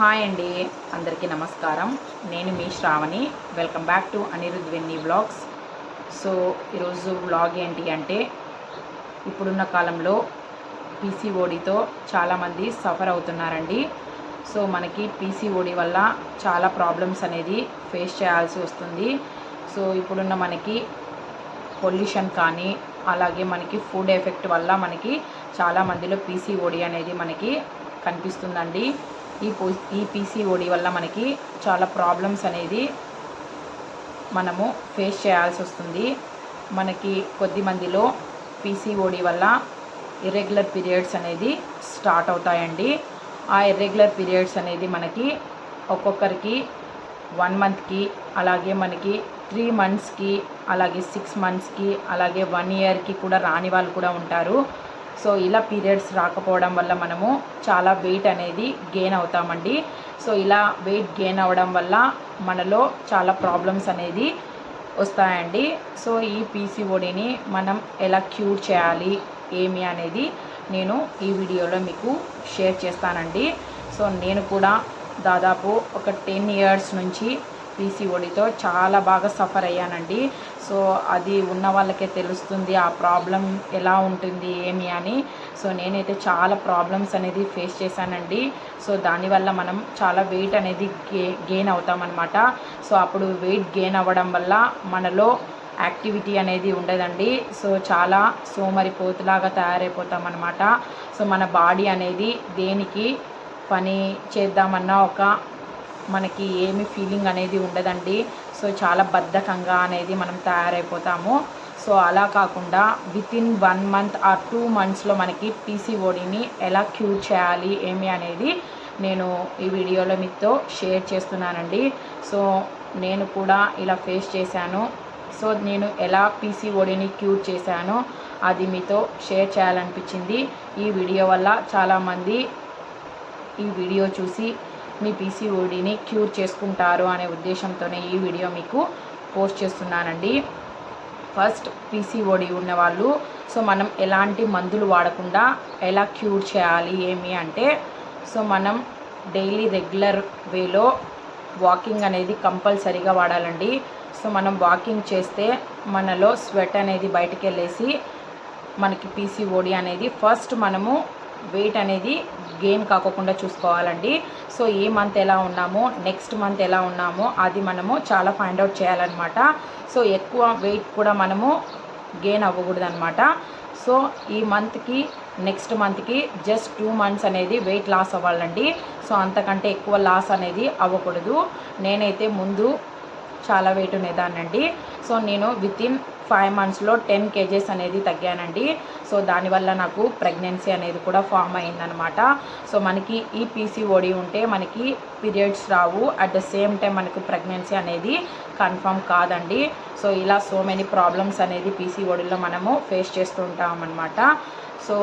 Hi అండి అందరికీ నమస్కారం. నేను మీ Sravani. Welcome back to Anirudh Venni vlogs so ఈరోజు వ్లాగ్ ఏంటి అంటే ఇప్పుడున్న కాలంలో పీసీఓడితో చాలామంది సఫర్ అవుతున్నారండి. సో మనకి పీసీఓడి వల్ల చాలా ప్రాబ్లమ్స్ అనేది ఫేస్ చేయాల్సి వస్తుంది. సో ఇప్పుడున్న మనకి పొల్యూషన్ కానీ అలాగే మనకి ఫుడ్ ఎఫెక్ట్ వల్ల మనకి చాలా మందిలో పీసీఓడి అనేది మనకి కనిపిస్తుందండి. ఈ పో ఈ పీసీఓడి వల్ల మనకి చాలా ప్రాబ్లమ్స్ అనేది మనము ఫేస్ చేయాల్సి వస్తుంది. మనకి కొద్ది మందిలో పీసీఓడి వల్ల ఇర్రెగ్యులర్ పీరియడ్స్ అనేది స్టార్ట్ అవుతాయండి. ఆ ఇర్రెగ్యులర్ పీరియడ్స్ అనేది మనకి ఒక్కొక్కరికి వన్ మంత్కి అలాగే మనకి త్రీ మంత్స్కి అలాగే సిక్స్ మంత్స్కి అలాగే వన్ ఇయర్కి కూడా రాని వాళ్ళు కూడా ఉంటారు. సో ఇలా పీరియడ్స్ రాకపోవడం వల్ల మనము చాలా వెయిట్ అనేది గెయిన్ అవుతామండి. సో ఇలా వెయిట్ గెయిన్ అవ్వడం వల్ల మనలో చాలా ప్రాబ్లమ్స్ అనేది వస్తాయండి. సో ఈ పీసీఓడిని మనం ఎలా క్యూర్ చేయాలి ఏమి అనేది నేను ఈ వీడియోలో మీకు షేర్ చేస్తానండి. సో నేను కూడా దాదాపు ఒక టెన్ ఇయర్స్ నుంచి పీసీఓడితో చాలా బాగా సఫర్ అయ్యానండి. సో అది ఉన్న వాళ్ళకే తెలుస్తుంది ఆ ప్రాబ్లం ఎలా ఉంటుంది ఏమి అని. సో నేనైతే చాలా ప్రాబ్లమ్స్ అనేది ఫేస్ చేశానండి. సో దానివల్ల మనం చాలా వెయిట్ అనేది గే గెయిన్ అవుతామన్నమాట. సో అప్పుడు వెయిట్ గెయిన్ అవ్వడం వల్ల మనలో యాక్టివిటీ అనేది ఉండదండి. సో చాలా సోమరిపోతులాగా తయారైపోతామన్నమాట. సో మన బాడీ అనేది దేనికి పని చేద్దామన్నా ఒక మనకి ఏమి ఫీలింగ్ అనేది ఉండదండి. సో చాలా బద్ధకంగా అనేది మనం తయారైపోతాము. సో అలా కాకుండా within one month or two మంత్స్లో మనకి పీసీఓడిని ఎలా క్యూర్ చేయాలి ఏమి అనేది నేను ఈ వీడియోలో మీతో షేర్ చేస్తున్నానండి. సో నేను కూడా ఇలా ఫేస్ చేశాను. సో నేను ఎలా పీసీఓడిని క్యూర్ చేశానో అది మీతో షేర్ చేయాలనిపించింది. ఈ వీడియో వల్ల చాలామంది ఈ వీడియో చూసి మీ పీసీఓడిని క్యూర్ చేసుకుంటారు అనే ఉద్దేశంతోనే ఈ వీడియో మీకు పోస్ట్ చేస్తున్నానండి. ఫస్ట్ పీసీఓడి ఉన్నవాళ్ళు సో మనం ఎలాంటి మందులు వాడకుండా ఎలా క్యూర్ చేయాలి ఏమి అంటే సో మనం డైలీ రెగ్యులర్ వేలో వాకింగ్ అనేది కంపల్సరీగా వాడాలండి. సో మనం వాకింగ్ చేస్తే మనలో స్వెట్ అనేది బయటికి వెళ్ళేసి మనకి పీసీఓడి అనేది ఫస్ట్ మనము వెయిట్ అనేది గెయిన్ కాకోకుండా చూసుకోవాలండి. సో ఈ మంత్ ఎలా ఉన్నామో నెక్స్ట్ మంత్ ఎలా ఉన్నామో అది మనము చాలా ఫైండ్ అవుట్ చేయాలన్నమాట. సో ఎక్కువ వెయిట్ కూడా మనము గెయిన్ అవ్వకూడదనమాట సో ఈ మంత్కి నెక్స్ట్ మంత్కి జస్ట్ టూ మంత్స్ అనేది వెయిట్ లాస్ అవ్వాలండి. సో అంతకంటే ఎక్కువ లాస్ అనేది అవ్వకూడదు. నేనైతే ముందు చాలా వెయిట్ ఉండేదానండి సో నేను విత్ ఇన్ ఫైవ్ మంత్స్లో టెన్ కేజెస్ అనేది తగ్గానండి. సో దానివల్ల నాకు ప్రెగ్నెన్సీ అనేది కూడా ఫామ్ అయిందనమాట సో మనకి ఈ పీసీఓడి ఉంటే మనకి పీరియడ్స్ రావు. అట్ ద సేమ్ టైం మనకు ప్రెగ్నెన్సీ అనేది కన్ఫర్మ్ కాదండి. సో ఇలా సో మెనీ ప్రాబ్లమ్స్ అనేది పీసీఓడిలో మనము ఫేస్ చేస్తూ ఉంటామన్నమాట. సో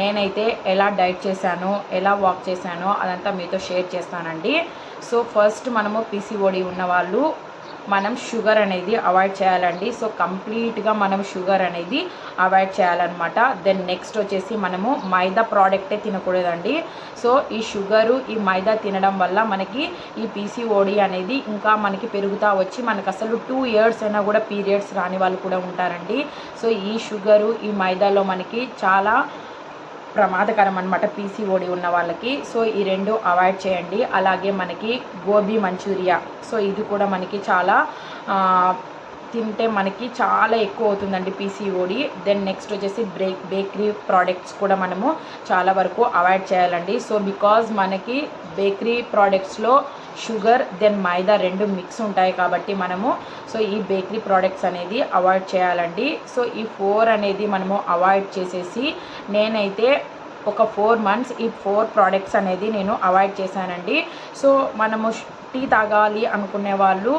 నేనైతే ఎలా డైట్ చేశానో ఎలా వాక్ చేశానో అదంతా మీతో షేర్ చేస్తానండి. సో ఫస్ట్ మనము పీసీఓడి ఉన్నవాళ్ళు మనం షుగర్ అనేది అవాయిడ్ చేయాలండి. సో కంప్లీట్గా మనం షుగర్ అనేది అవాయిడ్ చేయాలన్నమాట. దెన్ నెక్స్ట్ వచ్చేసి మనము మైదా ప్రోడక్టే తినకూడదండి. సో ఈ షుగరు ఈ మైదా తినడం వల్ల మనకి ఈ పీసీఓడి అనేది ఇంకా మనకి పెరుగుతూ వచ్చి మనకు అసలు టూ ఇయర్స్ అయినా కూడా పీరియడ్స్ రాని వాళ్ళు కూడా ఉంటారండి. సో ఈ షుగరు ఈ మైదాలో మనకి చాలా ప్రమాదకరం అనమాట పీసీఓడి ఉన్న వాళ్ళకి. సో ఈ రెండు అవాయిడ్ చేయండి. అలాగే మనకి గోబీ మంచూరియా. సో ఇది కూడా మనకి చాలా తింటే మనకి చాలా ఎక్కువ అవుతుందండి పీసీఓడి దెన్ నెక్స్ట్ వచ్చేసి బ్రేక్ బేకరీ ప్రోడక్ట్స్ కూడా మనము చాలా వరకు అవాయిడ్ చేయాలండి. సో బికాజ్ మనకి బేకరీ ప్రోడక్ట్స్లో షుగర్ దెన్ మైదా రెండు మిక్స్ ఉంటాయి కాబట్టి మనము సో ఈ బేకరీ ప్రోడక్ట్స్ అనేది అవాయిడ్ చేయాలండి. సో ఈ ఫోర్ అనేది మనము అవాయిడ్ చేసేసి నేనైతే ఒక ఫోర్ మంత్స్ ఈ ఫోర్ ప్రోడక్ట్స్ అనేది నేను అవాయిడ్ చేశానండి. సో మనము టీ తాగాలి అనుకునే వాళ్ళు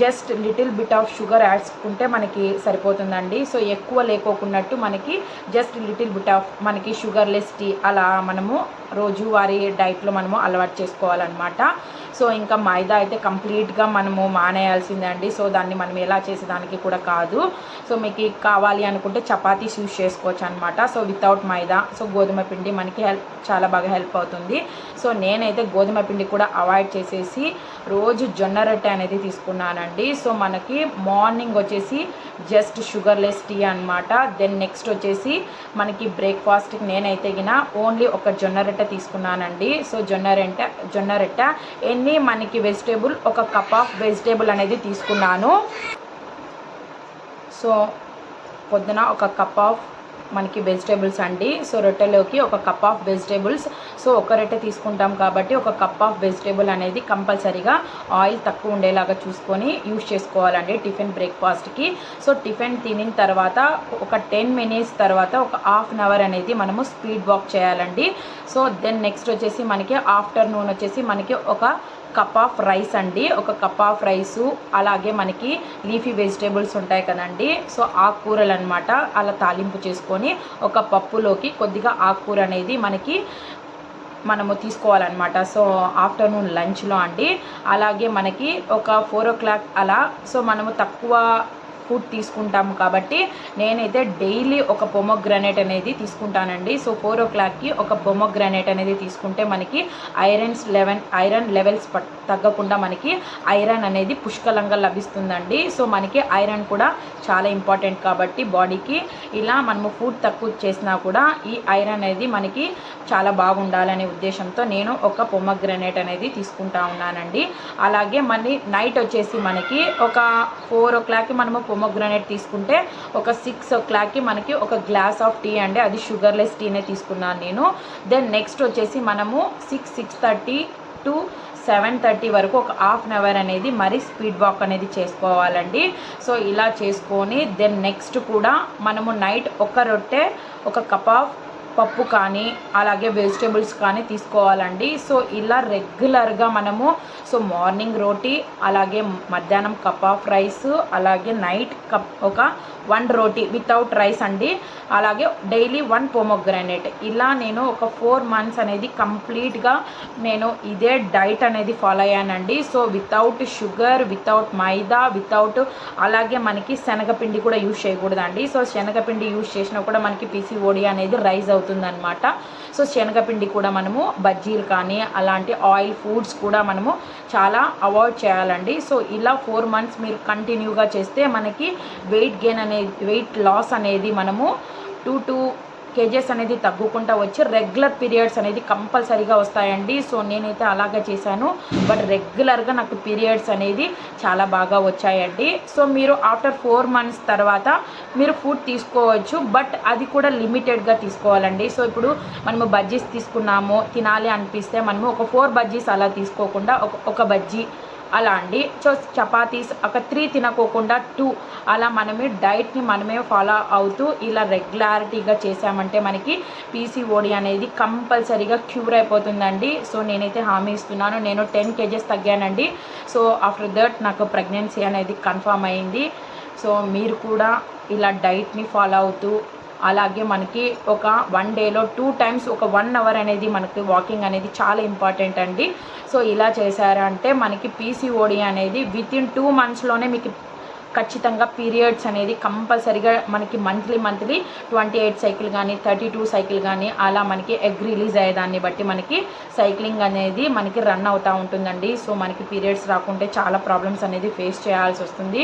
just little bit of sugar యాడ్చుకుంటే మనకి సరిపోతుందండి. సో ఎక్కువ లేకోకున్నట్టు మనకి జస్ట్ లిటిల్ బిట్ ఆఫ్ మనకి షుగర్లెస్ టీ అలా మనము రోజువారీ డైట్లో మనము అలవాటు చేసుకోవాలన్నమాట. సో ఇంకా మైదా అయితే కంప్లీట్గా మనము మానేయాల్సిందండి. సో దాన్ని మనం ఎలా చేసేదానికి కూడా కాదు. సో మీకు కావాలి అనుకుంటే చపాతీస్ యూస్ చేసుకోవచ్చు అనమాట సో వితౌట్ మైదా. సో గోధుమ పిండి మనకి హెల్ప్ చాలా బాగా హెల్ప్ అవుతుంది. సో నేనైతే గోధుమ పిండి కూడా అవాయిడ్ చేసేసి రోజు జొన్న రొట్టె అనేది తీసుకున్నాను. తీసుకున్నానండి సో మనకి మార్నింగ్ వచ్చేసి జస్ట్ షుగర్లెస్ టీ అనమాట దెన్ నెక్స్ట్ వచ్చేసి మనకి బ్రేక్ఫాస్ట్కి నేనైతే గిన ఓన్లీ ఒక జొన్న రొట్టె తీసుకున్నానండి. సో జొన్న రొట్టె జొన్న రొట్టె ఎన్ని మనకి వెజిటేబుల్ ఒక కప్ ఆఫ్ వెజిటేబుల్ అనేది తీసుకున్నాను. సో పొద్దున ఒక కప్ ఆఫ్ మనకి వెజిటేబుల్స్ అండి. సో రొట్టెలోకి ఒక కప్ ఆఫ్ వెజిటేబుల్స్. సో ఒక రొట్టె తీసుకుంటాం కాబట్టి ఒక కప్ ఆఫ్ వెజిటేబుల్ అనేది కంపల్సరీగా ఆయిల్ తక్కువ ఉండేలాగా చూసుకొని యూస్ చేసుకోవాలండి టిఫిన్ బ్రేక్ఫాస్ట్కి. సో టిఫిన్ తినిన తర్వాత ఒక టెన్ మినిట్స్ తర్వాత ఒక హాఫ్ అన్ అవర్ అనేది మనము స్పీడ్ వాక్ చేయాలండి. సో దెన్ నెక్స్ట్ వచ్చేసి మనకి ఆఫ్టర్నూన్ వచ్చేసి మనకి ఒక కప్ ఆఫ్ రైస్ అండి. ఒక కప్ ఆఫ్ రైసు అలాగే మనకి లీఫీ వెజిటేబుల్స్ ఉంటాయి కదండి. సో ఆకుకూరలు అనమాట అలా తాలింపు చేసుకొని ఒక పప్పులోకి కొద్దిగా ఆకుకూర అనేది మనకి మనము తీసుకోవాలన్నమాట. సో ఆఫ్టర్నూన్ లంచ్లో అండి. అలాగే మనకి ఒక ఫోర్ ఓ క్లాక్ అలా సో మనము తక్కువ ఫుడ్ తీసుకుంటాము కాబట్టి నేనైతే డైలీ ఒక పొమోగ్రనేట్ అనేది తీసుకుంటానండి. సో ఫోర్ ఓ క్లాక్కి ఒక పొమోగ్రనేట్ అనేది తీసుకుంటే మనకి ఐరన్స్ లెవెన్ ఐరన్ లెవెల్స్ తగ్గకుండా మనకి ఐరన్ అనేది పుష్కలంగా లభిస్తుందండి. సో మనకి ఐరన్ కూడా చాలా ఇంపార్టెంట్ కాబట్టి బాడీకి ఇలా మనము ఫుడ్ తక్కువ చేసినా కూడా ఈ ఐరన్ అనేది మనకి చాలా బాగుండాలనే ఉద్దేశంతో నేను ఒక పొమగ్రనేట్ అనేది తీసుకుంటా ఉన్నానండి. అలాగే మళ్ళీ నైట్ వచ్చేసి మనకి ఒక ఫోర్ ఓ క్లాక్కి మనము పొమగ్రనేట్ తీసుకుంటే ఒక సిక్స్ ఓ క్లాక్కి మనకి ఒక గ్లాస్ ఆఫ్ టీ అండి. అది షుగర్లెస్ టీనే తీసుకున్నాను నేను. దెన్ నెక్స్ట్ వచ్చేసి మనము six six thirty to seven thirty వరకు ఒక హాఫ్ అన్ అవర్ అనేది మరీ స్పీడ్ వాక్ అనేది చేసుకోవాలండి. సో ఇలా చేసుకొని దెన్ నెక్స్ట్ కూడా మనము నైట్ ఒక రొట్టె ఒక కప్ ఆఫ్ పప్పు కానీ అలాగే వెజిటేబుల్స్ కానీ తీసుకోవాలండి. సో ఇలా రెగ్యులర్గా మనము సో మార్నింగ్ రోటీ అలాగే మధ్యాహ్నం కప్ ఆఫ్ రైస్ అలాగే నైట్ కప్ ఒక వన్ రోటీ వితౌట్ రైస్ అండి. అలాగే డైలీ వన్ పోమోగ్రానేట్. ఇలా నేను ఒక ఫోర్ మంత్స్ అనేది కంప్లీట్గా నేను ఇదే డైట్ అనేది ఫాలో అయ్యానండి. So without sugar without maida without అలాగే మనకి శనగపిండి కూడా యూజ్ చేయకూడదండి. సో శనగపిండి యూజ్ చేసినా కూడా మనకి పీసీఓడి అనేది రైజ్ అవుతుంది. అవుతుందన్నమాట సో శనగపిండి కూడా మనము బజ్జీలు కానీ అలాంటి ఆయిల్ ఫుడ్స్ కూడా మనము చాలా అవాయిడ్ చేయాలండి. సో ఇలా ఫోర్ మంత్స్ మీరు కంటిన్యూగా చేస్తే మనకి వెయిట్ గెయిన్ అనేది వెయిట్ లాస్ అనేది మనము టూ టూ కేజెస్ అనేది తగ్గుకుంటా వచ్చి రెగ్యులర్ పీరియడ్స్ అనేది కంపల్సరీగా వస్తాయండి. సో నేనైతే అలాగే చేశాను. బట్ రెగ్యులర్గా నాకు పీరియడ్స్ అనేది చాలా బాగా వచ్చాయండి. సో మీరు ఆఫ్టర్ ఫోర్ మంత్స్ తర్వాత మీరు ఫుడ్ తీసుకోవచ్చు. బట్ అది కూడా లిమిటెడ్గా తీసుకోవాలండి. సో ఇప్పుడు మనము బజ్జీస్ తీసుకున్నాము తినాలి అనిపిస్తే మనము ఒక ఫోర్ బజ్జీస్ అలా తీసుకోకుండా ఒక ఒక బజ్జీ అలా అండి సో చపాతీస్ ఒక త్రీ తినకోకుండా టూ అలా మనమే డైట్ని మనమే ఫాలో అవుతూ ఇలా రెగ్యులారిటీగా చేసామంటే మనకి పీసీఓడి అనేది కంపల్సరీగా క్యూర్ అయిపోతుందండి. సో నేనైతే హామీ ఇస్తున్నాను. నేను టెన్ కేజెస్ తగ్గానండి. సో ఆఫ్టర్ దట్ నాకు ప్రెగ్నెన్సీ అనేది కన్ఫామ్ అయింది. సో మీరు కూడా ఇలా డైట్ని ఫాలో అవుతూ అలాగే మనకి ఒక వన్ డేలో టూ టైమ్స్ ఒక వన్ అవర్ అనేది మనకి వాకింగ్ అనేది చాలా ఇంపార్టెంట్ అండి. సో ఇలా చేశారంటే మనకి పీసీఓడి అనేది విత్ ఇన్ టూ మంత్స్లోనే మీకు ఖచ్చితంగా పీరియడ్స్ అనేది కంపల్సరీగా మనకి monthly monthly twenty eight cycle కానీ థర్టీ టూ సైకిల్ కానీ అలా మనకి ఎగ్ రిలీజ్ అయ్యేదాన్ని బట్టి మనకి సైక్లింగ్ అనేది మనకి రన్ అవుతూ ఉంటుందండి. సో మనకి పీరియడ్స్ రాకుంటే చాలా ప్రాబ్లమ్స్ అనేది ఫేస్ చేయాల్సి వస్తుంది.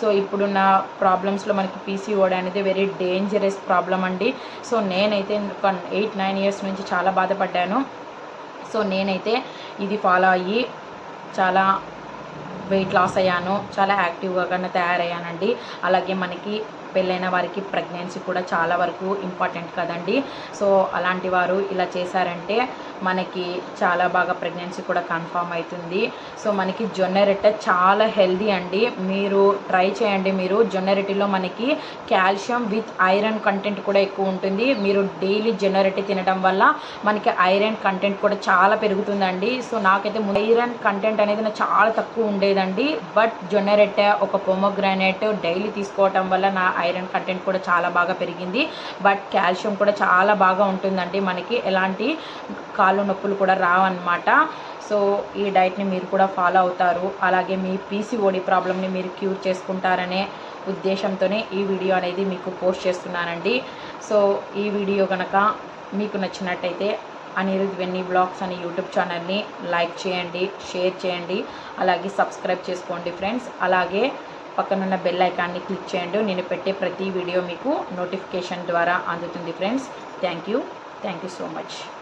సో ఇప్పుడున్న ప్రాబ్లమ్స్లో మనకి పీసీఓడి అనేది వెరీ డేంజరస్ ప్రాబ్లం అండి. సో నేనైతే ఎయిట్ నైన్ ఇయర్స్ నుంచి చాలా బాధపడ్డాను. సో నేనైతే ఇది ఫాలో అయ్యి చాలా వెయిట్ లాస్ అయ్యాను. చాలా యాక్టివ్గా కన్నా తయారయ్యానండి. అలాగే మనకి పెళ్ళైన వారికి ప్రెగ్నెన్సీ కూడా చాలా వరకు ఇంపార్టెంట్ కదండి. సో అలాంటి వారు ఇలా చేశారంటే మనకి చాలా బాగా ప్రెగ్నెన్సీ కూడా కన్ఫామ్ అవుతుంది. సో మనకి జొన్న రొట్టె చాలా హెల్దీ అండి. మీరు ట్రై చేయండి మీరు. జొన్న రొట్టెలో మనకి కాల్షియం విత్ ఐరన్ కంటెంట్ కూడా ఎక్కువ ఉంటుంది. మీరు డైలీ జొన్న రొట్టె తినడం వల్ల మనకి ఐరన్ కంటెంట్ కూడా చాలా పెరుగుతుందండి. సో నాకైతే ఐరన్ కంటెంట్ అనేది నాకు చాలా తక్కువ ఉండేదండి. బట్ జొన్న రొట్టె ఒక పొమోగ్రానైట్ డైలీ తీసుకోవటం వల్ల నా ఐరన్ కంటెంట్ కూడా చాలా బాగా పెరిగింది. బట్ కాల్షియం కూడా చాలా బాగా ఉంటుందండి. మనకి ఎలాంటి కాళ్ళు నొప్పులు కూడా రావన్నమాట. సో ఈ డైట్ని మీరు కూడా ఫాలో అవుతారు. అలాగే మీ పీసీఓడి ప్రాబ్లమ్ని మీరు క్యూర్ చేసుకుంటారనే ఉద్దేశంతోనే ఈ వీడియో అనేది మీకు పోస్ట్ చేస్తున్నానండి. సో ఈ వీడియో కనుక మీకు నచ్చినట్టయితే అనిరుద్ వెన్నీ బ్లాగ్స్ అనే యూట్యూబ్ ఛానల్ని లైక్ చేయండి షేర్ చేయండి. అలాగే సబ్స్క్రైబ్ చేసుకోండి ఫ్రెండ్స్. అలాగే పక్కనున్న బెల్ ఐకాన్ని క్లిక్ చేయండి. నేను పెట్టే ప్రతి వీడియో మీకు నోటిఫికేషన్ ద్వారా అందుతుంది friends thank you thank you so much